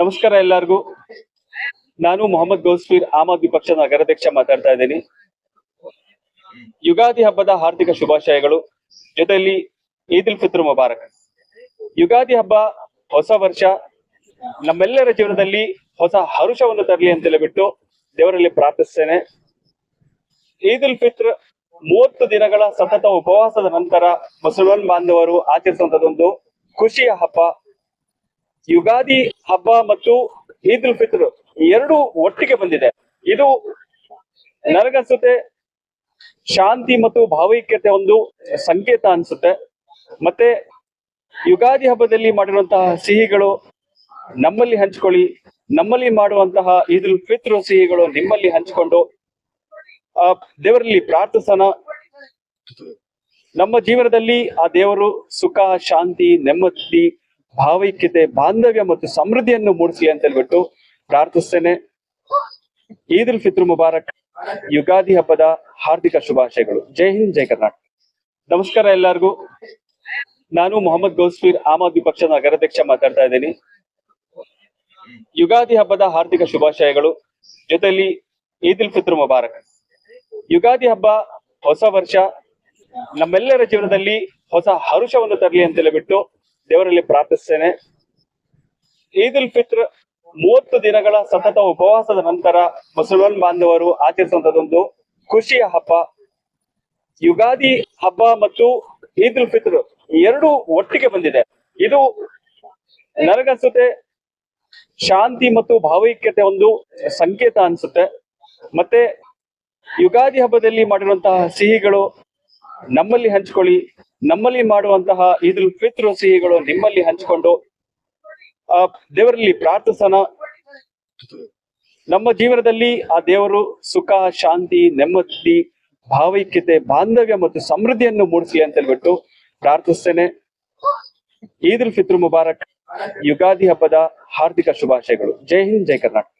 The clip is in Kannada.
ನಮಸ್ಕಾರ ಎಲ್ಲರಿಗೂ. ನಾನು ಮೊಹಮ್ಮದ್ ಗೌಸ್ಫೀರ್ ಆಮ್ ಆದ್ಮಿ ಪಕ್ಷದ ನಗರಾಧ್ಯಕ್ಷ ಮಾತಾಡ್ತಾ ಇದ್ದೀನಿ. ಯುಗಾದಿ ಹಬ್ಬದ ಹಾರ್ದಿಕ ಶುಭಾಶಯಗಳು. ಜೊತೆಯಲ್ಲಿ ಈದ್ ಉಲ್ ಫಿತ್ರ್ ಮುಬಾರಕ್. ಯುಗಾದಿ ಹಬ್ಬ ಹೊಸ ವರ್ಷ. ನಮ್ಮೆಲ್ಲರ ಜೀವನದಲ್ಲಿ ಹೊಸ ಹರುಷವನ್ನು ತರಲಿ ಅಂತ ಹೇಳಿಬಿಟ್ಟು ದೇವರಲ್ಲಿ ಪ್ರಾರ್ಥಿಸ್ತೇನೆ. ಈದ್ ಉಲ್ ಫಿತ್ರ್ ಮೂವತ್ತು ದಿನಗಳ ಸತತ ಉಪವಾಸದ ನಂತರ ಮುಸಲ್ಮಾನ್ ಬಾಂಧವರು ಆಚರಿಸುವಂತದೊಂದು ಖುಷಿಯ ಹಬ್ಬ. ಯುಗಾದಿ ಹಬ್ಬ ಮತ್ತು ಈದ್ ಉಲ್ ಫಿತ್ರ್ ಎರಡು ಒಟ್ಟಿಗೆ ಬಂದಿದೆ. ಇದು ನನಗನ್ಸುತ್ತೆ ಶಾಂತಿ ಮತ್ತು ಭಾವೈಕ್ಯತೆ ಒಂದು ಸಂಕೇತ ಅನ್ಸುತ್ತೆ. ಮತ್ತೆ ಯುಗಾದಿ ಹಬ್ಬದಲ್ಲಿ ಮಾಡಿರುವಂತಹ ಸಿಹಿಗಳು ನಮ್ಮಲ್ಲಿ ಹಂಚ್ಕೊಳ್ಳಿ, ನಮ್ಮಲ್ಲಿ ಮಾಡುವಂತಹ ಈದ್ ಉಲ್ ಫಿತ್ರ್ ಸಿಹಿಗಳು ನಿಮ್ಮಲ್ಲಿ ಹಂಚಿಕೊಂಡು, ಆ, ದೇವರಲ್ಲಿ ಪ್ರಾರ್ಥಿಸೋಣ. ನಮ್ಮ ಜೀವನದಲ್ಲಿ ಆ ದೇವರು ಸುಖ, ಶಾಂತಿ, ನೆಮ್ಮದಿ ಭಾವೈಕ್ಯತೆ, ಬಾಂಧವ್ಯ ಮತ್ತು ಸಮೃದ್ಧಿಯನ್ನು ಮೂಡಿಸಲಿ ಅಂತ ಹೇಳ್ಬಿಟ್ಟು ಪ್ರಾರ್ಥಿಸ್ತೇನೆ. ಈದ್ ಉಲ್ ಫಿತ್ರ್ ಮುಬಾರಕ್, ಯುಗಾದಿ ಹಬ್ಬದ ಹಾರ್ದಿಕ ಶುಭಾಶಯಗಳು. ಜೈ ಹಿಂದ್, ಜೈ ಕರ್ನಾಟಕ. ನಮಸ್ಕಾರ ಎಲ್ಲರಿಗೂ. ನಾನು ಮೊಹಮ್ಮದ್ ಗೌಸ್ಫೀರ್ ಆಮ್ ಆದ್ಮಿ ಪಕ್ಷದ ನಗರಾಧ್ಯಕ್ಷ ಮಾತಾಡ್ತಾ ಇದ್ದೀನಿ. ಯುಗಾದಿ ಹಬ್ಬದ ಹಾರ್ದಿಕ ಶುಭಾಶಯಗಳು. ಜೊತೆಯಲ್ಲಿ ಈದ್ ಉಲ್ ಫಿತ್ರ್ ಮುಬಾರಕ್. ಯುಗಾದಿ ಹಬ್ಬ ಹೊಸ ವರ್ಷ. ನಮ್ಮೆಲ್ಲರ ಜೀವನದಲ್ಲಿ ಹೊಸ ಹರುಷವನ್ನು ತರಲಿ ಅಂತ ಹೇಳಿಬಿಟ್ಟು ದೇವರಲ್ಲಿ ಪ್ರಾರ್ಥಿಸ್ತೇನೆ ಈದ್ ಉಲ್ ಫಿತ್ರ್ ಮೂವತ್ತು ದಿನಗಳ ಸತತ ಉಪವಾಸದ ನಂತರ ಮುಸಲ್ಮಾನ್ ಬಾಂಧವರು ಆಚರಿಸುವಂತದೊಂದು ಖುಷಿಯ ಹಬ್ಬ. ಯುಗಾದಿ ಹಬ್ಬ ಮತ್ತು ಈದ್ ಉಲ್ ಫಿತ್ರ್ ಎರಡು ಒಟ್ಟಿಗೆ ಬಂದಿದೆ. ಇದು ನನಗನ್ಸುತ್ತೆ, ಶಾಂತಿ ಮತ್ತು ಭಾವೈಕ್ಯತೆ ಒಂದು ಸಂಕೇತ ಅನ್ಸುತ್ತೆ. ಮತ್ತೆ ಯುಗಾದಿ ಹಬ್ಬದಲ್ಲಿ ಮಾಡಿರುವಂತಹ ಸಿಹಿಗಳು ನಮ್ಮಲ್ಲಿ ಹಂಚ್ಕೊಳ್ಳಿ. ನಮ್ಮಲ್ಲಿ ಮಾಡುವಂತಹ ಈದ್ ಉಲ್ ಫಿತ್ರ್ ಸಿಹಿಗಳು ನಿಮ್ಮಲ್ಲಿ ಹಂಚಿಕೊಂಡು, ಆ, ದೇವರಲ್ಲಿ ಪ್ರಾರ್ಥಿಸೋಣ. ನಮ್ಮ ಜೀವನದಲ್ಲಿ ಆ ದೇವರು ಸುಖ, ಶಾಂತಿ, ನೆಮ್ಮದಿ, ಭಾವೈಕ್ಯತೆ, ಬಾಂಧವ್ಯ ಮತ್ತು ಸಮೃದ್ಧಿಯನ್ನು ಮೂಡಿಸಲಿ ಅಂತ ಹೇಳ್ಬಿಟ್ಟು ಪ್ರಾರ್ಥಿಸ್ತೇನೆ. ಈದ್ ಉಲ್ ಫಿತ್ರ್ ಮುಬಾರಕ್, ಯುಗಾದಿ ಹಬ್ಬದ ಹಾರ್ದಿಕ ಶುಭಾಶಯಗಳು. ಜೈ ಹಿಂದ್, ಜೈ ಕರ್ನಾಟಕ.